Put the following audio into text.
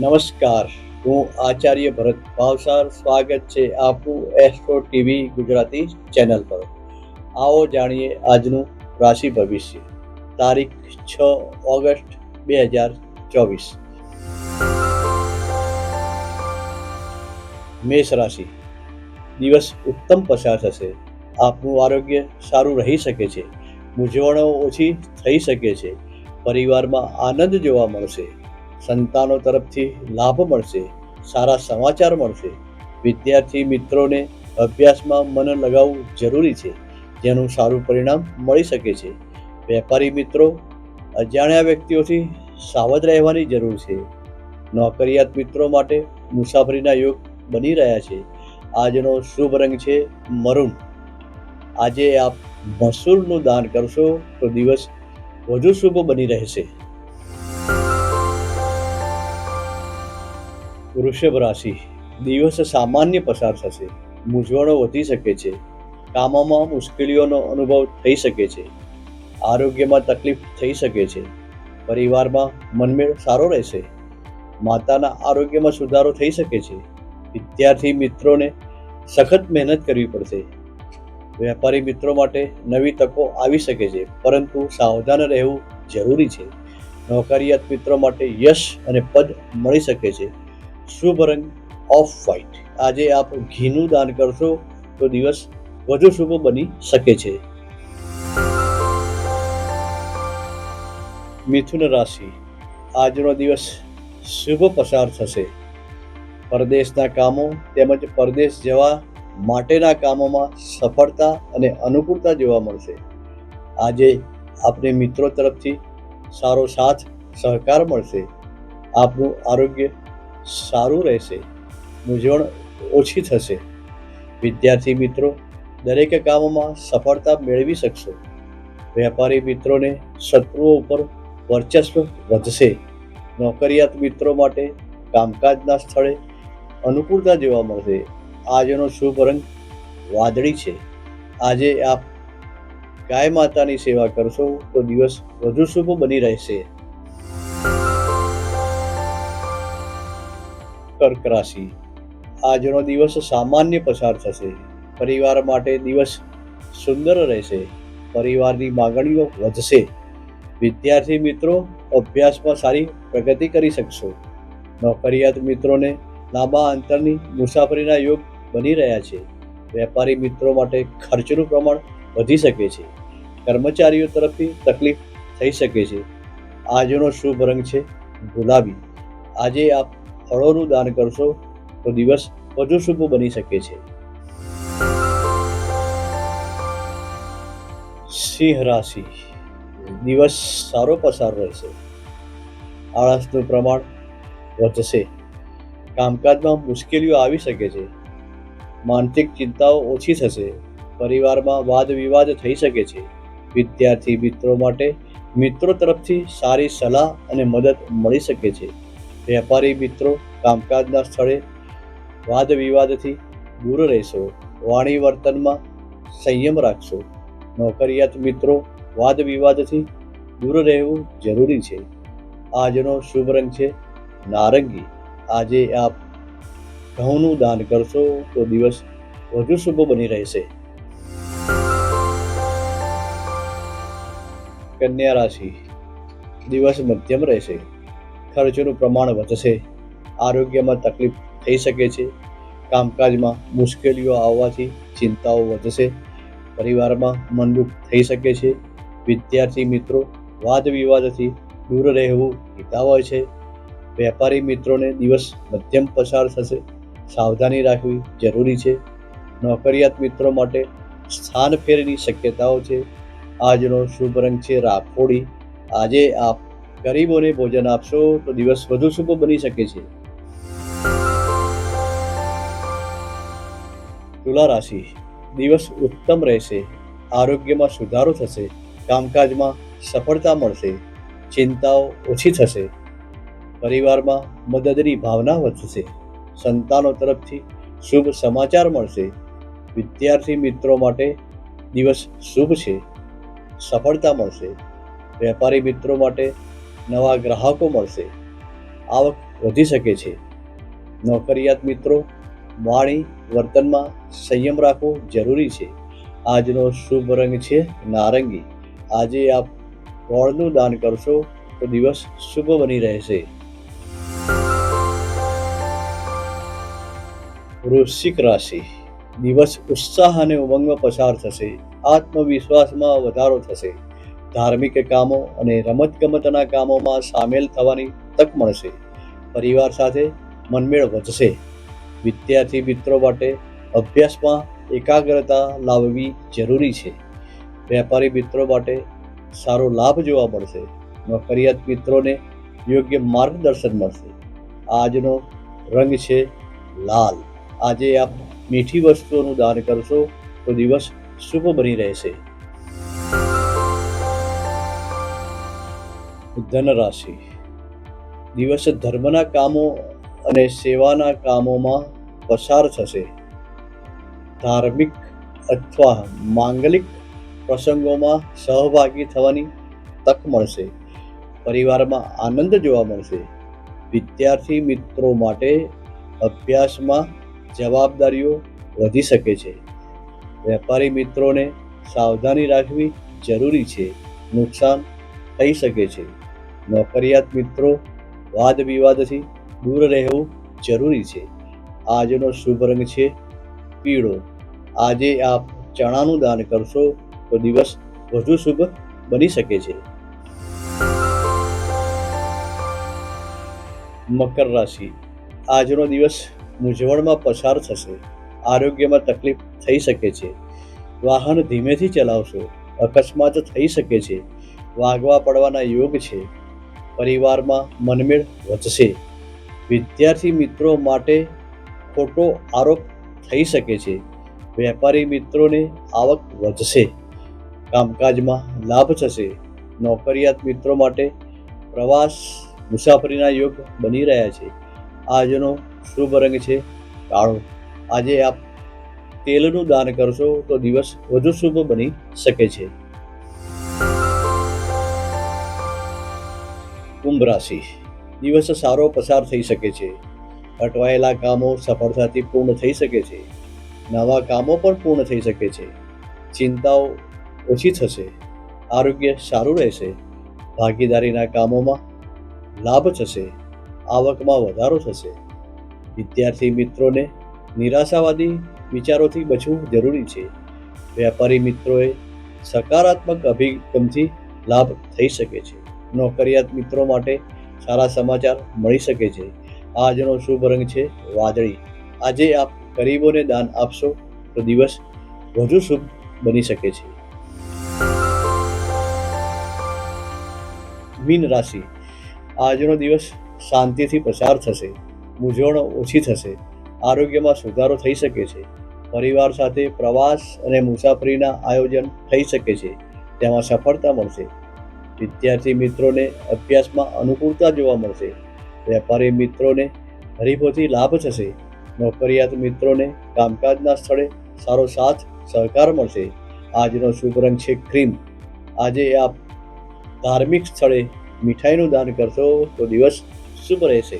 નમસ્કાર, હું આચાર્ય ભરત ભાવસાર. સ્વાગત છે આપનું એસ્ટ્રો ટીવી ગુજરાતી ચેનલ પર. આવો જાણીએ આજનું રાશિ ભવિષ્ય. તારીખ છ ઓગસ્ટ બે હજાર ચોવીસ. મેષ રાશિ. દિવસ ઉત્તમ પસાર થશે. આપનું આરોગ્ય સારું રહી શકે છે. મૂંઝવણો ઓછી થઈ શકે છે. પરિવારમાં આનંદ જોવા મળશે. સંતાનો તરફથી લાભ મળશે, સારા સમાચાર મળશે. વિદ્યાર્થી મિત્રોને અભ્યાસમાં મન લગાવવું જરૂરી છે, જેનું સારું પરિણામ મળી શકે છે. વેપારી મિત્રો, અજાણ્યા વ્યક્તિઓથી સાવધ રહેવાની જરૂર છે. નોકરિયાત મિત્રો માટે મુસાફરીના યોગ બની રહ્યા છે. આજનો શુભ રંગ છે મરૂન. આજે આપ મસૂરનું દાન કરશો તો દિવસ વધુ શુભ બની રહેશે. વૃષભ રાશિ દિવસ સામાન્ય પસાર થશે. મૂંઝવણો વધી શકે છે. કામોમાં મુશ્કેલીઓનો અનુભવ થઈ શકે છે. આરોગ્યમાં તકલીફ થઈ શકે છે. પરિવારમાં મનમેળ સારો રહેશે. માતાના આરોગ્યમાં સુધારો થઈ શકે છે. વિદ્યાર્થી મિત્રોને સખત મહેનત કરવી પડશે. વેપારી મિત્રો માટે નવી તકો આવી શકે છે, પરંતુ સાવધાન રહેવું જરૂરી છે. નોકરિયાત મિત્રો માટે યશ અને પદ મળી શકે છે. શુભ રંગ ઓફ વ્હાઇટ આજે આપ ઘીનું દાન કરશો તો દિવસ વધુ શુભ બની શકે છે. મિથુન રાશિ. આજનો દિવસ શુભ પસાર થશે. પરદેશના કામો તેમજ પરદેશ જવા માટેના કામોમાં સફળતા અને અનુકૂળતા જોવા મળશે. આજે આપને મિત્રો તરફથી સારો સાથ, સહકાર મળશે. આપનું આરોગ્ય સારું રહેશે. મૂંઝવણ ઓછી થશે. વિદ્યાર્થી મિત્રો, દરેક કામોમાં સફળતા મેળવી શકશો. વેપારી મિત્રોને શત્રુઓ ઉપર વર્ચસ્વ વધશે. નોકરિયાત મિત્રો માટે કામકાજના સ્થળે અનુકૂળતા જોવા મળશે. આજનો શુભ રંગ વાદળી છે. આજે આપ ગાય માતાની સેવા કરશો તો દિવસ વધુ શુભ બની રહેશે. કર્ક રાશિ આજનો દિવસ સામાન્ય પસાર થશે. પરિવાર માટે દિવસ સુંદર રહેશે. પરિવારની માગણીઓ વધશે. વિદ્યાર્થી મિત્રો, અભ્યાસમાં સારી પ્રગતિ કરી શકશો. નોકરિયાત મિત્રોને લાંબા અંતરની મુસાફરીના યોગ બની રહ્યા છે. વેપારી મિત્રો માટે ખર્ચનું પ્રમાણ વધી શકે છે. કર્મચારીઓ તરફથી તકલીફ થઈ શકે છે. આજનો શુભ રંગ છે ગુલાબી. આજે આપ ફળોનું દાન કરશો, તો દિવસ વધુ શુભ બની શકે છે. સિંહ રાશિ. દિવસ સારો પસાર રહેશે. આળસનું પ્રમાણ વધશે. કામકાજમાં મુશ્કેલીઓ આવી શકે છે. માનસિક ચિંતાઓ ઓછી થશે. પરિવારમાં વાદ વિવાદ થઈ શકે છે. વિદ્યાર્થી મિત્રો માટે મિત્રો તરફથી સારી સલાહ અને મદદ મળી શકે છે. વેપારી મિત્રો કામકાજના સ્થળે વાદ વિવાદથી દૂર રહેશો. વાણી વર્તનમાં સંયમ રાખશો. નોકરિયાત મિત્રો વાદ વિવાદથી દૂર રહેવું જરૂરી છે. આજનો શુભ રંગ છે નારંગી. આજે આપ ઘઉંનું દાન કરશો તો દિવસ વધુ શુભ બની રહેશે. કન્યા રાશિ. દિવસ મધ્યમ રહેશે. ખર્ચનું પ્રમાણ વધશે. આરોગ્યમાં તકલીફ થઈ શકે છે. કામકાજમાં મુશ્કેલીઓ આવવાથી ચિંતાઓ વધશે. પરિવારમાં મનદુખ થઈ શકે છે. વિદ્યાર્થી મિત્રો વાદ વિવાદથી દૂર રહેવું હિતાવહ છે. વેપારી મિત્રોને દિવસ મધ્યમ પસાર થશે. સાવધાની રાખવી જરૂરી છે. નોકરિયાત મિત્રો માટે સ્થાન ફેરની શક્યતાઓ છે. આજનો શુભ રંગ છે રાખોડી. આજે આપ ગરીબોને ભોજન આપશો તો દિવસ વધુ શુભ બની શકે છે. તુલા રાશિ. દિવસ ઉત્તમ રહેશે. આરોગ્યમાં સુધારો થશે. કામકાજમાં સફળતા મળશે. ચિંતાઓ ઓછી થશે. પરિવારમાં મદદની ભાવના વધશે. સંતાનો તરફથી શુભ સમાચાર મળશે. વિદ્યાર્થી મિત્રો માટે દિવસ શુભ છે. સફળતા મળશે. વેપારી મિત્રો માટે નવા ગ્રાહકો મળશે. આવક વધી શકે છે. નોકરિયાત મિત્રો, વાણી વર્તનમાં સંયમ રાખવો જરૂરી છે. આજનો શુભ રંગ છે નારંગી. આજે આપ ગોળનું દાન કરશો તો દિવસ શુભ બની રહેશે. વૃશ્ચિક રાશિ. દિવસ ઉત્સાહ અને ઉમંગમાં પસાર થશે. આત્મવિશ્વાસમાં વધારો થશે. ધાર્મિક કામો અને રમતગમતના કામોમાં સામેલ થવાની તક મળશે. પરિવાર સાથે મનમેળ વધશે. વિદ્યાર્થી મિત્રો માટે અભ્યાસમાં એકાગ્રતા લાવવી જરૂરી છે. વેપારી મિત્રો માટે સારો લાભ જોવા મળશે. નોકરિયાત મિત્રોને યોગ્ય માર્ગદર્શન મળશે. આજનો રંગ છે લાલ. આજે આપ મીઠી વસ્તુઓનું દાન કરશો તો દિવસ શુભ બની રહેશે. ધન રાશિ દિવસ ધર્મના કામો અને સેવાના કામોમાં પસાર થશે. ધાર્મિક અથવા માંગલિક પ્રસંગોમાં સહભાગી થવાની તક મળશે. પરિવારમાં આનંદ જોવા મળશે. વિદ્યાર્થી મિત્રો માટે અભ્યાસમાં જવાબદારીઓ વધી શકે છે. વેપારી મિત્રોને સાવધાની રાખવી જરૂરી છે. નુકસાન થઈ શકે છે. નોકરિયાત મિત્રો, વાદ વિવાદથી દૂર રહેવું જરૂરી છે. આજનો શુભ રંગ છે પીળો. આજે આપ ચણાનું દાન કરશો તો દિવસ વધુ શુભ બની શકે છે. મકર રાશિ. આજનો દિવસ મૂંઝવણમાં પસાર થશે. આરોગ્યમાં તકલીફ થઈ શકે છે. વાહન ધીમેથી ચલાવશો. અકસ્માત થઈ શકે છે. વાગવા પડવાના યોગ છે. પરિવારમાં મનમેળ વધશે વિદ્યાર્થી મિત્રો માટે ખોટો આરોપ થઈ શકે છે. વેપારી મિત્રોને આવક વધશે. કામકાજમાં લાભ થશે. નોકરિયાત મિત્રો માટે પ્રવાસ મુસાફરીના યોગ બની રહ્યા છે. આજનો શુભ રંગ છે કાળો. આજે આપ તેલનું દાન કરશો તો દિવસ વધુ શુભ બની શકે છે. કુંભ રાશિ દિવસ સારો પસાર થઈ શકે છે. અટવાયેલા કામો સફળતાથી પૂર્ણ થઈ શકે છે. નવા કામો પણ પૂર્ણ થઈ શકે છે. ચિંતાઓ ઓછી થશે. આરોગ્ય સારું રહેશે. ભાગીદારીના કામોમાં લાભ થશે. આવકમાં વધારો થશે. વિદ્યાર્થી મિત્રોને નિરાશાવાદી વિચારોથી બચવું જરૂરી છે. વેપારી મિત્રોએ સકારાત્મક અભિગમથી લાભ થઈ શકે છે. નોકરિયાત મિત્રો માટે સારા સમાચાર મળી શકે છે. આજનો શુભ રંગ છે વાદળી. આજે આપ ગરીબોને દાન આપશો તો દિવસ વધુ શુભ બની શકે છે. મીન રાશિ. આજનો દિવસ શાંતિથી પસાર થશે. મૂંઝવણ ઓછી થશે. આરોગ્યમાં સુધારો થઈ શકે છે. પરિવાર સાથે પ્રવાસ અને મુસાફરીના આયોજન થઈ શકે છે. તેમાં સફળતા મળશે. વિદ્યાર્થી મિત્રોને અભ્યાસમાં અનુકૂળતા જોવા મળશે. વેપારી મિત્રોને હરીફોથી લાભ થશે. નોકરિયાત મિત્રોને કામકાજના સ્થળે સારો સાથ સહકાર મળશે. આજનો શુભ રંગ છે ક્રીમ. આજે આપ ધાર્મિક સ્થળે મીઠાઈનું દાન કરશો તો દિવસ શુભ રહેશે.